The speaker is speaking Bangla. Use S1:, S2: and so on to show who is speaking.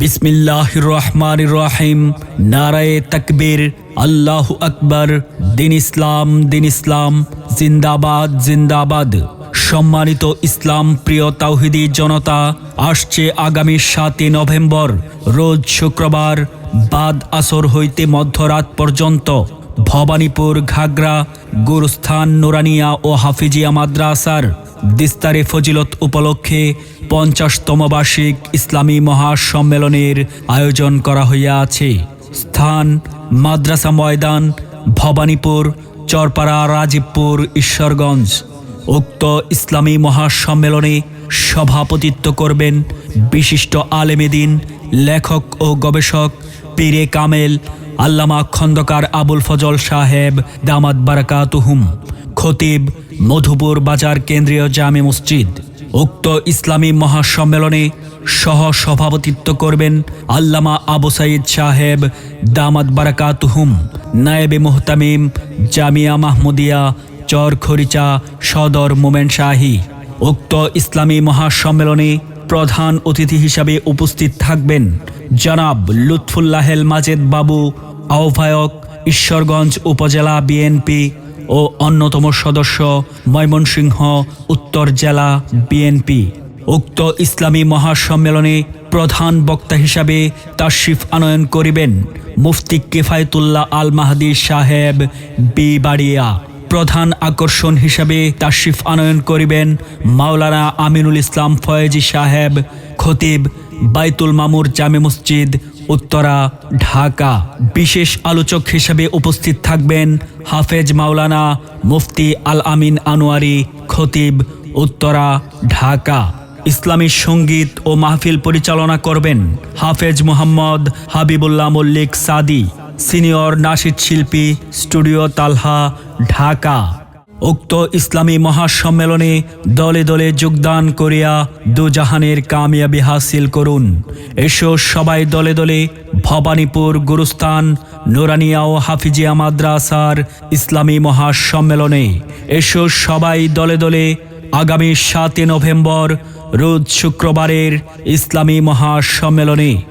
S1: বিসমিল্লাহ রহমান রহিম। নারায়ে তকবীর, আল্লাহ আকবর, দিন ইসলাম দিন ইসলাম, জিন্দাবাদ জিন্দাবাদ। সম্মানিত ইসলাম প্রিয় তাওহিদি জনতা, আসছে আগামী সাতই নভেম্বর, রোজ শুক্রবার, বাদ আসর হইতে মধ্যরাত পর্যন্ত। ভবানীপুর ঘাগরা গুরুস্থান, নুরানিয়া ও হাফিজিয়া মাদ্রাসার দিস্তারে ফজিলত উপলক্ষে পঞ্চাশতম বার্ষিক ইসলামী মহাসম্মেলনের আয়োজন করা হইয়া আছে স্থান মাদ্রাসা ময়দান, ভবানীপুর, চরপাড়া রাজীবপুর, ঈশ্বরগঞ্জ। উক্ত ইসলামী মহাসম্মেলনে সভাপতিত্ব করবেন বিশিষ্ট আলেমেদিন লেখক ও গবেষক পীরে কামেল, আল্লামা খন্দকার আবুল ফজল সাহেব দামাত বারাকাতুহুম, খতিব মধুপুর বাজার কেন্দ্রীয় জামে মসজিদ। উক্ত ইসলামী মহাসম্মেলনে সহ সভাপতিত্ব করবেন আল্লামা আবু সাইদ সাহেব দামাত বারাকাতুহুম, নায়েবে মোহতামিম জামিয়া মাহমুদিয়া চর খরিচা সদর মোমেন শাহী। উক্ত ইসলামী মহাসম্মেলনে প্রধান অতিথি হিসাবে উপস্থিত থাকবেন জনাব লুৎফুল্লাহেল মাজেদ বাবু, আহ্বায়ক ঈশ্বরগঞ্জ উপজেলা বিএনপি ও অন্যতম সদস্য ময়মনসিংহ, উত্তর জেলা বিএনপি উক্ত ইসলামী মহাসম্মেলনে প্রধান বক্তা হিসাবে তাশরিফ আনয়ন করিবেন মুফতি কেফায়তুল্লাহ আল মাহাদি সাহেব বি বাড়িয়া প্রধান আকর্ষণ হিসাবে তাশরিফ আনয়ন করিবেন মাওলানা আমিনুল ইসলাম ফয়েজি সাহেব, খতিব বাইতুল মামুর জামে মসজিদ, উত্তরা, ঢাকা। বিশেষ আলোচক হিসেবে উপস্থিত থাকবেন হাফেজ মাওলানা মুফতি আল আমিন আনোয়ারি, খতিব, উত্তরা, ঢাকা। ইসলামী সংগীত ও মাহফিল পরিচালনা করবেন হাফেজ মোহাম্মদ হাবিবুল্লাহ মল্লিক সাদি। সিনিয়র নাশিদ শিল্পী, স্টুডিও তালহা, ঢাকা। উক্ত ইসলামী মহাসম্মেলনে দলে দলে যোগদান করিয়া দুজাহানের কামিয়াবি হাসিল করুন। এসো সবাই দলে দলে ভবানীপুর গুরুস্থান, নোরানিয়া ও হাফিজিয়া মাদ্রাসার ইসলামী মহাসম্মেলনে। এসো সবাই দলে দলে আগামী সাতই নভেম্বর, রোজ শুক্রবারের ইসলামী মহাসম্মেলনে।